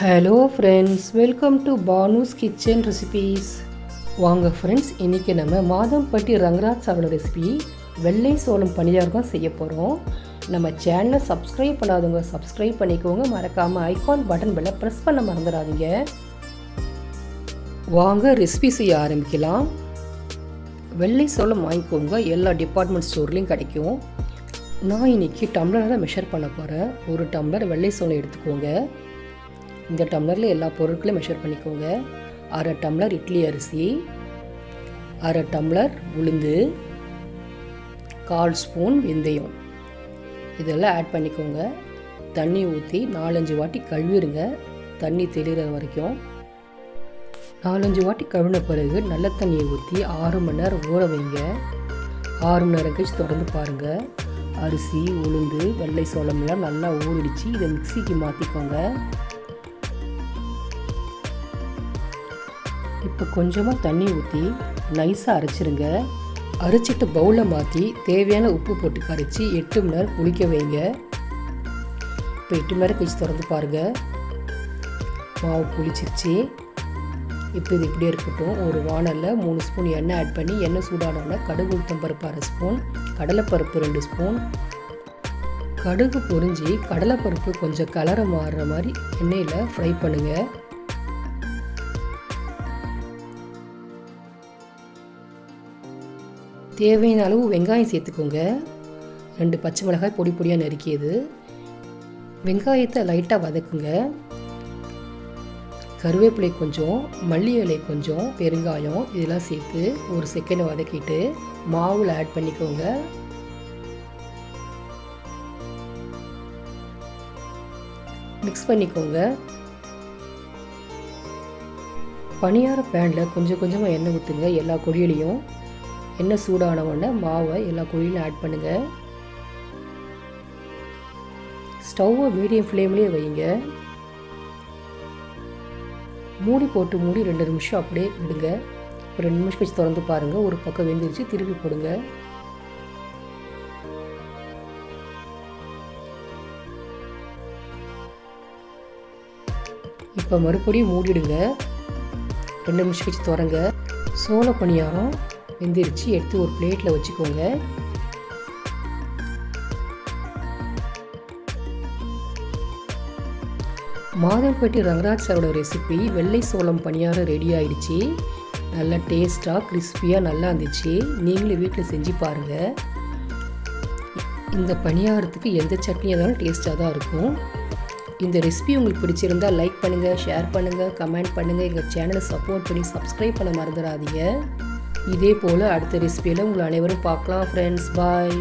Hello friends welcome to Banu's kitchen recipes வாங்க friends இன்றைக்கி நம்ம மாதம்பட்டி ரங்கராஜ் சாரோட ரெசிபி வெள்ளை சோளம் பணியாரம் தான் செய்ய போகிறோம் நம்ம சேனலை சப்ஸ்கிரைப் பண்ணாதவங்க சப்ஸ்கிரைப் பண்ணிக்கோங்க. மறக்காமல் ஐகான் பட்டன் பெல்லை ப்ரெஸ் பண்ண மறந்துடாதீங்க. வாங்க ரெசிபி செய்ய ஆரம்பிக்கலாம். வெள்ளை சோளம் வாங்கிக்கோங்க. எல்லா டிபார்ட்மெண்ட் ஸ்டோர்லேயும் கிடைக்கும். நான் இன்றைக்கி டம்ளரை தான் மெஷர் பண்ண போகிறேன் ஒரு டம்ளர் வெள்ளை சோளம் எடுத்துக்கோங்க. இந்த டம்ளரில் எல்லா பொருட்களையும் மெஷர் பண்ணிக்கோங்க. அரை டம்ளர் இட்லி அரிசி அரை டம்ளர் உளுந்து கால் ஸ்பூன் வெந்தயம். இதெல்லாம் ஆட் பண்ணிக்கோங்க. தண்ணி ஊற்றி நாலஞ்சு வாட்டி கழுவிடுங்க தண்ணி தெளிகிற வரைக்கும். நாலஞ்சு வாட்டி கழுவின பிறகு நல்ல தண்ணியை ஊற்றி ஆறு மணி நேரம் ஊற வைங்க. ஆறு மணி நேரம் கழிச்சு தொடர்ந்து பாருங்கள் அரிசி உளுந்து வெள்ளை சோளம்லாம் நல்லா ஊறிடுச்சு. இதை மிக்சிக்கு மாற்றிக்கோங்க இப்போ கொஞ்சமாக தண்ணி ஊற்றி நைஸாக அரைச்சிருங்க. அரைச்சிட்டு பவுலில் மாற்றி தேவையான உப்பு போட்டு கரைச்சி எட்டு மணி நேரம் புளிக்க வைங்க. இப்போ எட்டு மணி நேரம் கழிச்சு திறந்து பாருங்கள் மாவு புளிச்சிருச்சு. இப்போ இது இப்படியே இருக்கட்டும். ஒரு வானலில் மூணு ஸ்பூன் எண்ணெய் ஆட் பண்ணி எண்ணெய் சூடானோடனே கடுகு உளுத்தம் பருப்பு அரை ஸ்பூன் கடலைப்பருப்பு ரெண்டு ஸ்பூன் கடுகு பொறிஞ்சி கடலைப்பருப்பு கொஞ்சம் கலரை மாறுற மாதிரி எண்ணெயில் ஃப்ரை பண்ணுங்கள் தேவையான அளவு வெங்காயம் சேர்த்துக்கோங்க. ரெண்டு பச்சை மிளகாய் பொடி பொடியாக நறுக்கியது. வெங்காயத்தை லைட்டாக வதக்குங்க. கருவேப்பிலை கொஞ்சம் மல்லி இலை கொஞ்சம் பெருங்காயம் இதெல்லாம் சேர்த்து ஒரு செகண்ட் வதக்கிட்டு மாவில் ஆட் பண்ணிக்கோங்க. மிக்ஸ் பண்ணிக்கோங்க. பனியார பேனில் கொஞ்சம் கொஞ்சமாக எண்ணெய் ஊற்றுங்க எல்லா கொடியிலையும் எண்ணெய் சூடான உடனே மாவை எல்லா குழியிலும் ஆட் பண்ணுங்கள் ஸ்டவ்வை மீடியம் ஃப்ளேம்லேயே வைங்க. மூடி போட்டு மூடி ரெண்டு நிமிஷம் அப்படியே விடுங்க. ஒரு ரெண்டு நிமிஷம் கழிச்சு திறந்து பாருங்கள் ஒரு பக்கம் வெந்துருச்சு திருப்பி போடுங்க. இப்போ மறுபடியும் மூடிடுங்க. ரெண்டு நிமிஷம் கழிச்சு திறங்க. சோள பணியாரம் வெந்துருச்சு எடுத்து ஒரு பிளேட்டில் வச்சுக்கோங்க. மாதம்பட்டி ரங்கராஜ் சாரோட ரெசிபி வெள்ளை சோளம் பணியாரம் ரெடி ஆயிடுச்சு. நல்லா டேஸ்ட்டாக கிறிஸ்பியாக நல்லா இருந்துச்சு. நீங்களும் வீட்டில் செஞ்சு பாருங்கள் இந்த பணியாரத்துக்கு எந்த சட்னியாக இருந்தாலும் டேஸ்ட்டாக தான் இருக்கும். இந்த ரெசிபி உங்களுக்கு பிடிச்சிருந்தால் லைக் பண்ணுங்கள் ஷேர் பண்ணுங்கள் கமெண்ட் பண்ணுங்கள் எங்கள் சேனலை சப்போர்ட் பண்ணி சப்ஸ்கிரைப் பண்ண மறந்துடாதீங்க. இதே போல் அடுத்த ரெசிபியில் உங்களை அனைவரும் பார்க்கலாம் ஃப்ரெண்ட்ஸ் பாய்